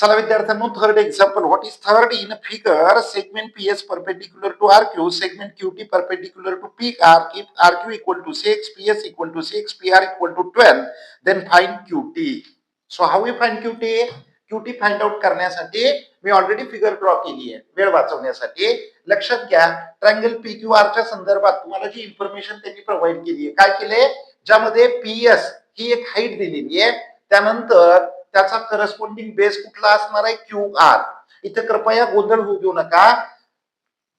चला विद्यार्थ्यांनो third example what is third in figure segment P S perpendicular to R Q segment Q T perpendicular to P R if R Q equal to six P S equal to six P R equal to twelve then find Q T so how we find Q T Q T find out करण्यासाठी मी already figure draw केली आहे. वेळ वाचवण्यासाठी. लक्षात घ्या triangle P Q आरच्या संदर्भात तुम्हाला जी इन्फॉर्मेशन त्यांनी प्रोव्हाइड केली आहे काय केले ज्यामध्ये पी एस ही एक हाईट दिलेली आहे. त्यानंतर त्याचा करस्पॉन्डिंग बेस कुठला असणार आहे? क्यू आर इथे कृपया गोंधळ होऊ देऊ नका.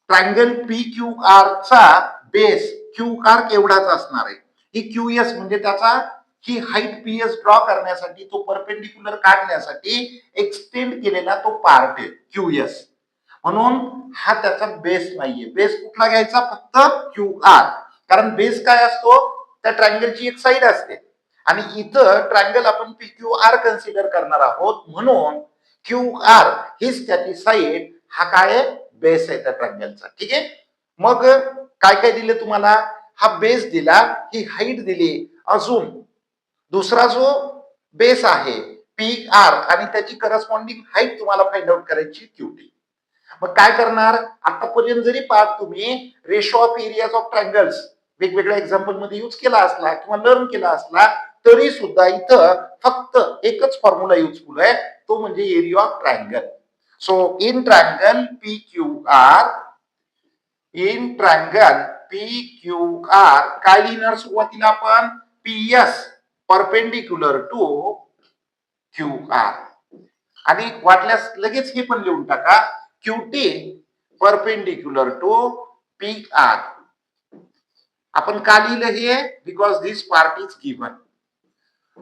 ट्रँगल पी क्यू आर चा बेस क्यू आर एवढाच असणार आहे? ही क्यू एस म्हणजे त्याचा ही हाईट पी एस ड्रॉ करण्यासाठी तो परपेंडिक्युलर काढण्यासाठी एक्सटेंड केलेला तो पार्ट आहे क्यू एस म्हणून हा त्याचा बेस नाहीये. बेस कुठला घ्यायचा? फक्त क्यू आर कारण बेस काय असतो? त्या ट्रँगलची एक साईड असते. आणि इथं ट्रँगल आपण पी क्यू आर कन्सिडर करणार आहोत. म्हणून क्यू आर हीच त्याची साईड हा काय बेस आहे त्या ट्रायंगलचा ठीक आहे? मग काय काय दिले तुम्हाला? हा बेस दिला ही हाईट दिली. अजून दुसरा जो बेस आहे पी आर आणि त्याची करस्पॉन्डिंग हाईट तुम्हाला फाइंड आउट करायची क्यूटी मग काय करणार? आतापर्यंत जरी पाहत तुम्ही ratio of areas of triangles वेगवेगळ्या एक्झाम्पलमध्ये यूज केला असला किंवा लर्न केला असला तरी सुद्धा इथं फक्त एकच फॉर्म्युला युजफुल आहे. तो म्हणजे area of triangle so in triangle P Q R in triangle P Q R काय लिहिणार सुरुवातीला आपण? P S perpendicular to Q R आणि वाटल्यास लगेच हे पण लिहून टाका. Q T perpendicular to P R आपण का लिहिलं हे? Because this part is given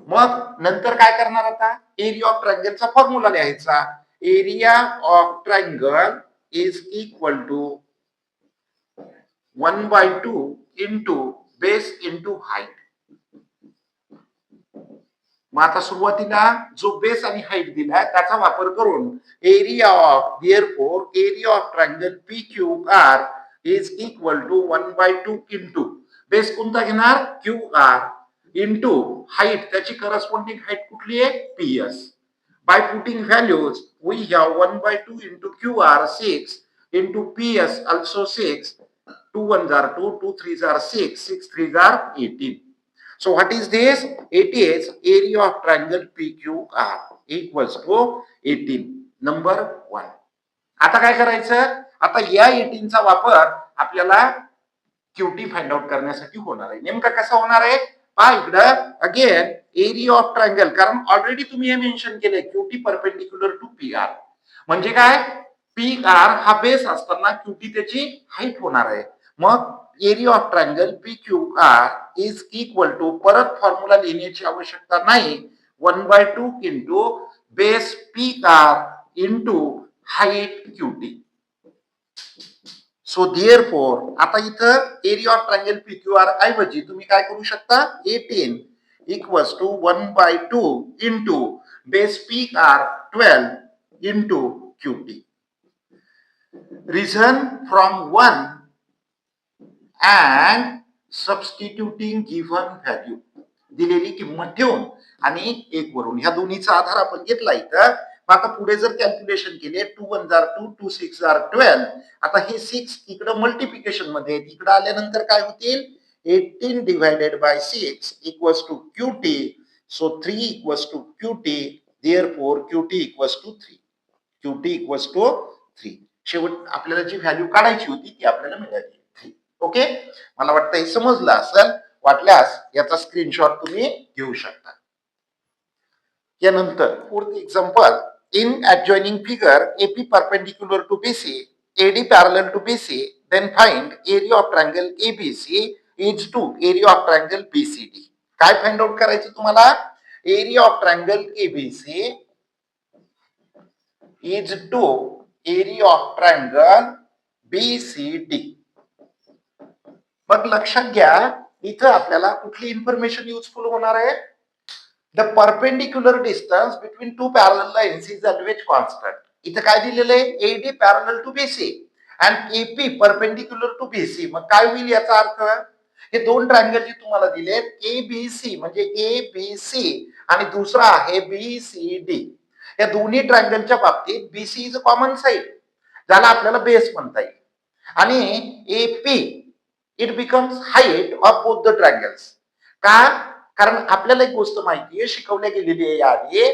मग नंतर काय करणार आता? एरिया ऑफ ट्रायंगलचा फॉर्म्युला लिहायचा. Area of triangle is equal to one by two into base into height मग आता सुरुवातीला जो बेस आणि हाईट दिलाय त्याचा वापर करून area of therefore area of triangle P Q R is equal to one by two into base कोणता घेणार? क्यू आर इंटू हाईट त्याची करस्पॉन्डिंग हाईट कुठली आहे? P S by putting values we have one by two into Q R six into P S also six two one jar two two three जार six six three jar eighteen So what is this? It is area of triangle PQR equals to 18. Number 1. आता काय करायचं? आता या एटीनचा वापर आपल्याला cutie find out करण्यासाठी होणार आहे. नेमका कसा होणार आहे? हा इकडं अगेन एरिया ऑफ ट्रायंगल कारण ऑलरेडी तुम्ही हे मेन्शन केलंय QT perpendicular to P R म्हणजे काय? पी आर हा बेस असताना क्यूटी त्याची हाईट होणार आहे. मग area of triangle P Q R is equal to परत फॉर्म्युला लिहिण्याची आवश्यकता नाही. One by two into base P R into height QT so therefore आता इथं area of triangle P Q R ऐवजी तुम्ही काय करू शकता? Eighteen equals to one by two into base P R twelve into QT reason from one and substituting given value दिलेली किंमत ठेवून आणि एक वरून. ह्या दोन्हीचा आधार आपण घेतला इथं. आता पुढे जर कॅल्क्युलेशन केले टू वन जार टू टू सिक्स जार ट्वेल्व आता हे सिक्स इकडं मल्टिप्लिकेशनमध्ये इकडे इकडं आल्यानंतर काय होतील? Eighteen divided by six equals to Q T so three equals to Q T therefore Q T equals to three Q T equals to three शेवट आपल्याला जी व्हॅल्यू काढायची होती ती आपल्याला मिळाली. थ्री ओके मला वाटतं हे समजलं असेल? वाटल्यास याचा स्क्रीनशॉट तुम्ही घेऊ शकता. यानंतर fourth example in adjoining figure AP perpendicular to BC, AD parallel to BC, then find area of triangle ABC is to area of triangle BCD. काय फाइंड आउट करायचं तुम्हाला area of triangle ABC is two area of triangle BCD मग लक्षात घ्या इथं आपल्याला कुठली information useful होणार आहे the perpendicular distance between two parallel lines is always constant इथं काय दिलेलं आहे? AD parallel to BC and AP perpendicular to BC मग काय होईल याचा अर्थ? हे दोन ट्रायंगल जे तुम्हाला दिलेत ए बी सी म्हणजे ए बी सी आणि दुसरा आहे बी सी डी या दोन्ही ट्रायंगलच्या बाबतीत BC is a common side ज्याला आपल्याला बेस म्हणता येईल. आणि A P it becomes height of both the triangles का? कारण आपल्याला एक गोष्ट माहिती आहे शिकवल्या गेलेली आहे याआधी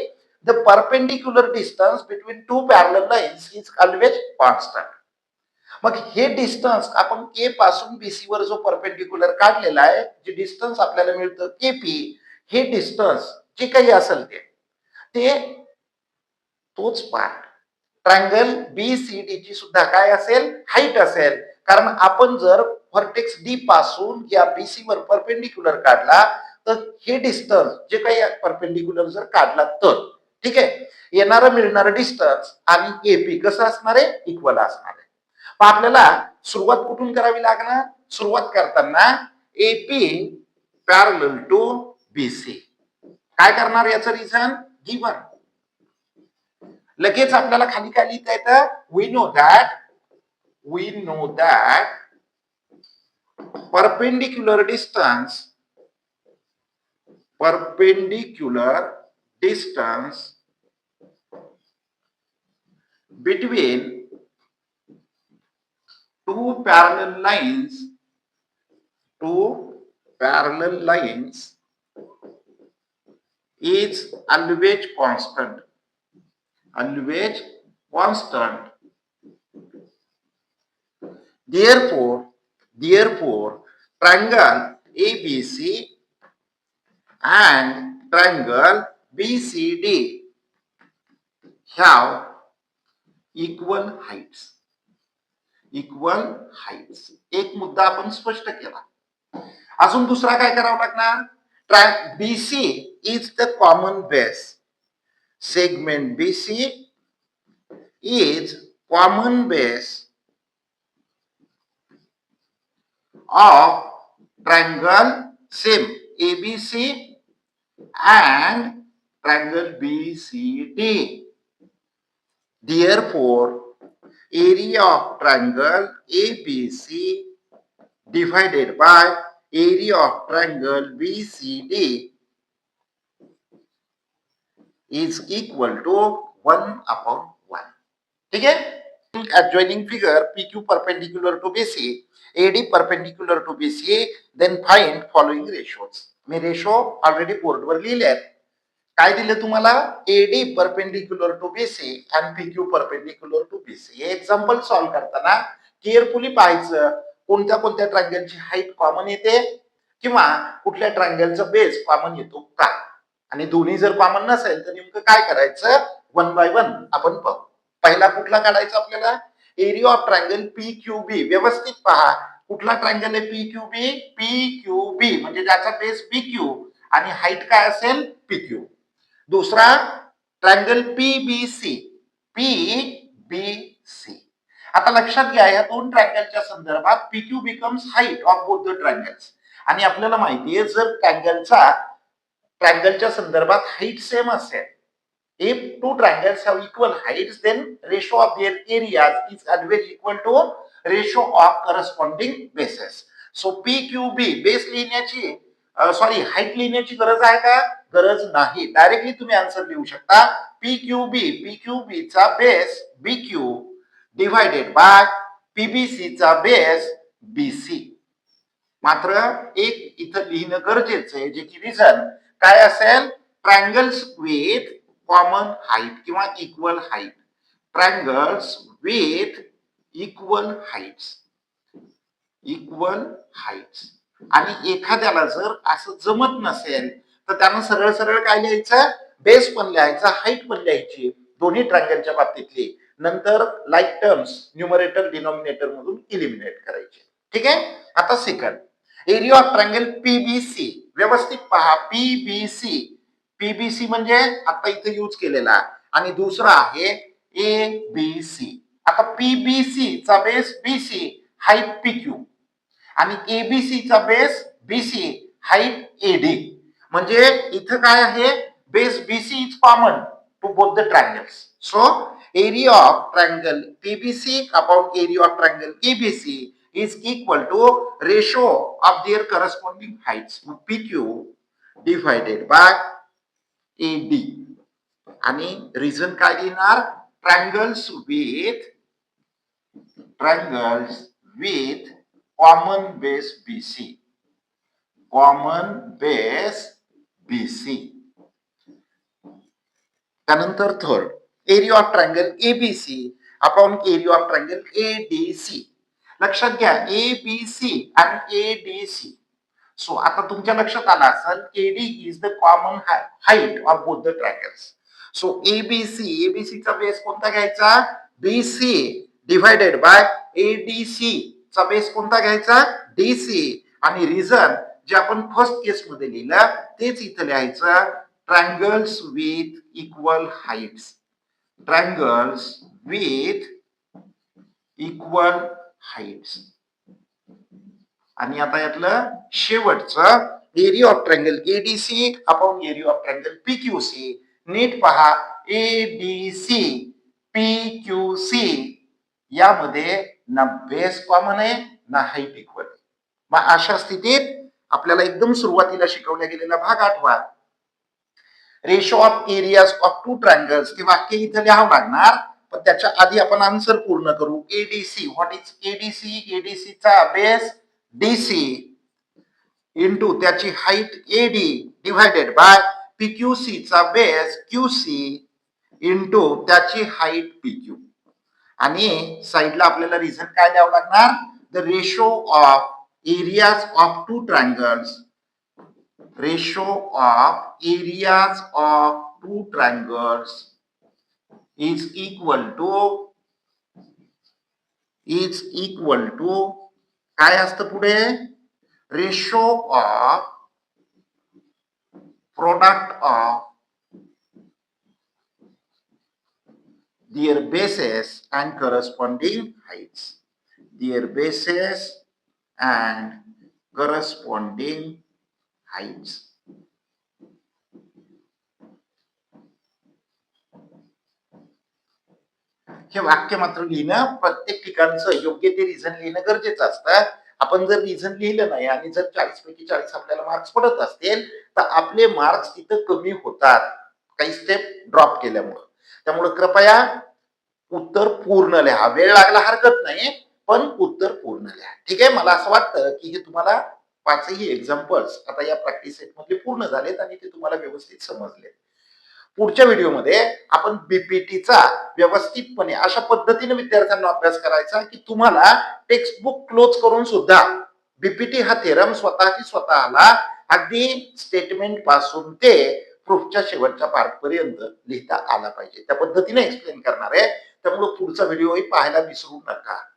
the perpendicular distance between two parallel lines is always constant मग हे डिस्टन्स आपण के पासून बीसी वर जो परपेंडिक्युलर काढलेला आहे जे डिस्टन्स आपल्याला मिळतं के पी हे डिस्टन्स जे काही असेल ते ते तोच part triangle B C D ची सुद्धा काय असेल? हाईट असेल. कारण आपण जर व्हर्टेक्स डी पासून या बीसी वर परपेंडिक्युलर काढला तर हे डिस्टन्स जे काही परपेंडिक्युलर जर काढला तर ठीक आहे? येणारं मिळणारं डिस्टन्स आणि एपी कसं असणार आहे? इक्वल असणार आहे. मग आपल्याला सुरुवात कुठून करावी लागणार? सुरुवात करताना एपी पॅरल टू बीसी काय करणार याचं रिझन गिवन लगेच आपल्याला खाली काय लिहिता येतं? We know that we know that perpendicular distance perpendicular distance between two parallel lines two parallel lines is always constant always constant. Therefore therefore triangle abc and triangle bcd have equal heights. Equal heights एक मुद्दा आपण स्पष्ट केला. अजून दुसरा काय करावं लागणार? Try BC is the common base segment BC is common base of triangle same ABC and triangle BCD. Therefore, area of triangle ABC divided by area of triangle BCD is equal to 1 upon 1. ठीक है adjoining figure PQ perpendicular to BC AD perpendicular to BC then find following ratios मी ratio already बोर्डवर लिहिले आहेत. काय दिले तुम्हाला? AD perpendicular to BC आणि पीक्यू परपेंडिक्युलर टू बीसी हे एक्झाम्पल सॉल्व्ह करताना केअरफुली पाहायचं. कोणत्या कोणत्या ट्रँगलची हाईट कॉमन येते? किंवा कुठल्या ट्रँगलचा बेस कॉमन येतो का? आणि दोन्ही जर कॉमन नसेल तर नेमकं काय करायचं? वन बाय वन आपण पाहू. पहिला कुठला काढायचा आपल्याला? Area of triangle P Q B व्यवस्थित पहा. कुठला ट्रायंगल आहे? P Q B P Q B म्हणजे ज्याचा बेस पी क्यू आणि हाईट काय असेल? पी क्यू दुसरा triangle P B C P B C आता लक्षात घ्या या दोन ट्रायंगलच्या संदर्भात P Q becomes height of both the triangles आणि आपल्याला माहिती आहे जर ट्रायंगलचा ट्रायंगलच्या संदर्भात हाईट सेम असेल if two triangles have equal heights then ratio of their areas is always equal to ratio of corresponding bases so P Q B base लिहिण्याची सॉरी हाईट लिहिण्याची गरज आहे का? गरज नाही. डायरेक्टली तुम्ही आन्सर लिहू शकता. Pqb pqb चा base B Q divided by PBC चा बेस bc मात्र एक इथं लिहिणं गरजेचं आहे जे की रिझन काय असेल? ट्रायंगल्स विथ कॉमन हाईट किंवा equal height triangles with equal heights equal heights आणि एखाद्याला जर असं जमत नसेल तर त्यानं सरळ सरळ काय लिहायचं? बेस पण लिहायचा हाईट पण लिहायची. दोन्ही ट्रँगलच्या बाबतीतली. नंतर लाईक टर्म्स न्युमरेटर डिनॉमिनेटर मधून इलिमिनेट करायचे. ठीक आहे? आता second area of triangle PBC व्यवस्थित पहा. पीबीसी पीबीसी म्हणजे आता इथे यूज केलेला. आणि दुसरा आहे ए बी सी आता पीबीसी चा base BC height P Q आणि एबीसी चा बेस बीसी हाईट एडी म्हणजे इथं काय आहे? Base BC is common to both the triangles so area of triangle PBC about area of triangle ABC equal to ratio of their their heights heights. PQ by A D आणि reason काय लिहिणार? Triangles with triangles with common base BC common base BC त्यानंतर third area of triangle ABC upon area of triangle ADC लक्षात घ्या ABC आणि ADC so आता तुमच्या लक्षात आलं असेल AD is the common height of both the triangles so ABC ABC चा बेस कोणता घ्यायचा? बीसी डिव्हायडेड बाय एडीसी चा बेस कोणता घ्यायचा? डीसी आणि रिझन जे आपण फर्स्ट केस मध्ये लिहिलं तेच इथं लिहायचं triangles with equal heights triangles with equal heights आणि आता यातलं शेवटचं area of triangle ADC upon area of triangle PQC नीट पहा एडीसी पी क्यू सी यामध्ये ना बेस कॉमन आहे ना हाईट इक्वल आहे. मग अशा स्थितीत आपल्याला एकदम सुरुवातीला शिकवल्या गेलेला भाग आठवा. Ratio of areas of two triangles हे वाक्य इथं लिहावं लागणार पण त्याच्या आधी आपण आन्सर पूर्ण करू. ADC what is ADC ADC चा बेस डीसी इंटू त्याची height AD divided by PQC चा बेस क्यूसी इंटू त्याची हाईट पीक्यू आणि साईडला आपल्याला रिझन काय द्यावं लागणार? The ratio of areas of two triangles ratio of areas of two triangles is equal to is equal to काय असतं पुढे? Ratio of product of their bases and corresponding heights. Their bases and corresponding heights. हे वाक्य मात्र लिहिणं प्रत्येक ठिकाणचं योग्य ते रिझन लिहिणं गरजेचं असतं. आपण जर रिझन लिहिलं नाही आणि जर चाळीस पैकी चाळीस आपल्याला मार्क्स पडत असतील तर आपले मार्क्स तिथं कमी होतात. काही स्टेप ड्रॉप केल्यामुळं. त्यामुळे कृपया उत्तर पूर्ण लिहा. वेळ लागला हरकत नाही पण उत्तर पूर्ण लिहा. ठीक आहे? मला असं वाटतं की हे तुम्हाला पाचही एक्झाम्पल्स आता या प्रॅक्टिस सेटमध्ये पूर्ण झालेत आणि ते तुम्हाला व्यवस्थित समजले पुढच्या व्हिडिओमध्ये आपण बीपीटीचा व्यवस्थितपणे अशा पद्धतीने विद्यार्थ्यांना अभ्यास करायचा की तुम्हाला टेक्स्टबुक क्लोज करून सुद्धा बीपीटी हा थेरम स्वतःची स्वतःला अगदी स्टेटमेंटपासून ते प्रूफच्या शेवटच्या पार्ट पर्यंत लिहिता आला पाहिजे. त्या पद्धतीने एक्सप्लेन करणार आहे. त्यामुळे पुढचा व्हिडिओही पाहायला विसरू नका.